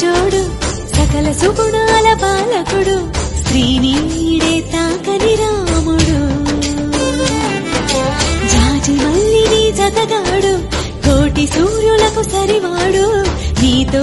సరిజోడు సకల సుగుణాల బాలకుడు శ్రీనీడే తాకని రాముడు. జాజి మల్లిని జతగాడు కోటి సూర్యులకు సరివాడు నీతో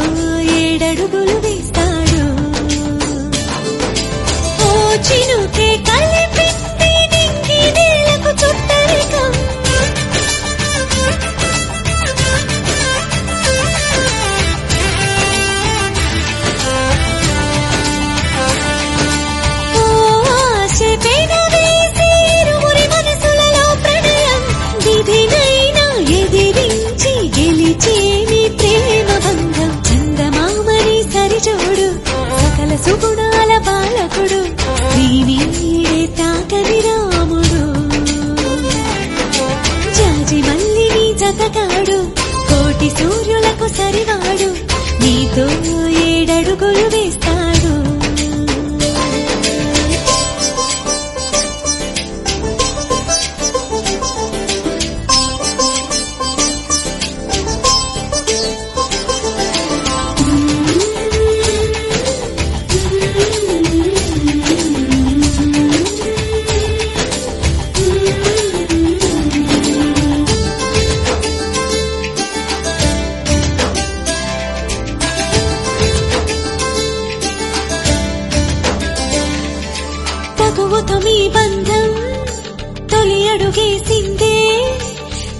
అడుగేసిందే.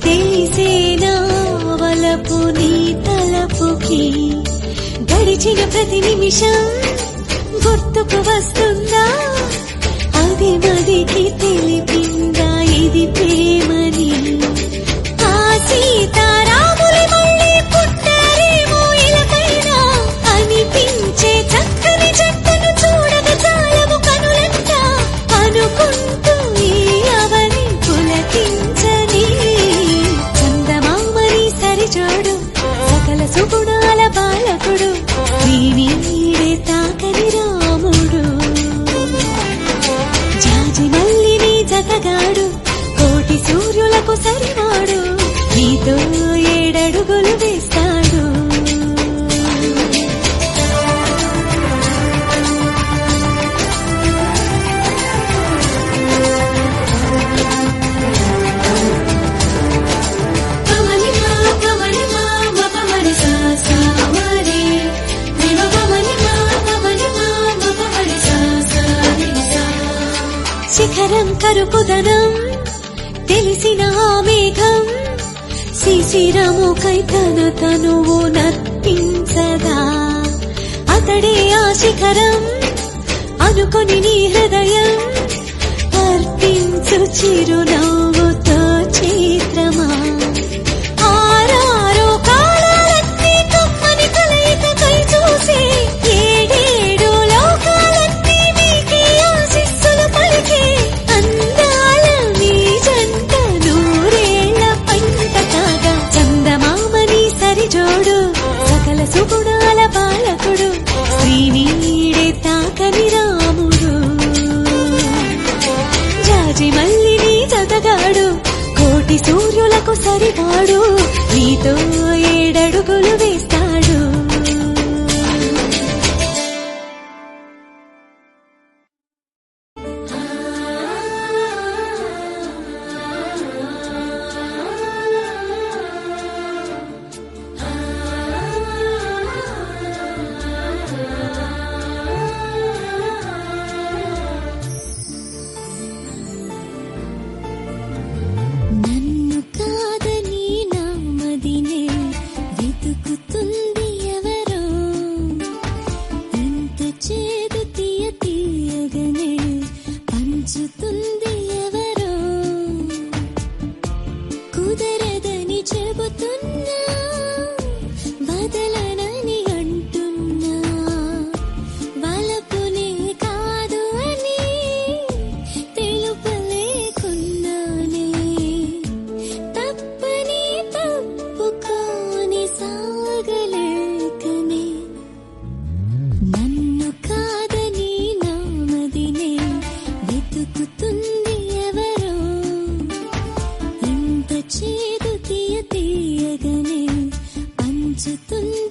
తెలిసేనా వలపు నీ తలపుకి గడిచిన ప్రతి నిమిషం గుర్తుకు వస్తుందా? సుగుణాల బాలకుడు శ్రీనీడే తాకని రాముడు. జాజి మల్లిని జతగాడు కోటి సూర్యులకు సరివాడు నీతో ఏడడుగులు వే శిఖరం కరుకుదనం తెలిసిన ఆ మేఘం శిశిరముకై తన తనువు నర్పించదా అతడే ఆ శిఖరం అనుకొని నీ హృదయం అర్పించు చిరునవ్వుతో చిత్రమా సూర్యులకు సరివాడు. నీతో ఏడడుగులు వేస్తాడు จ等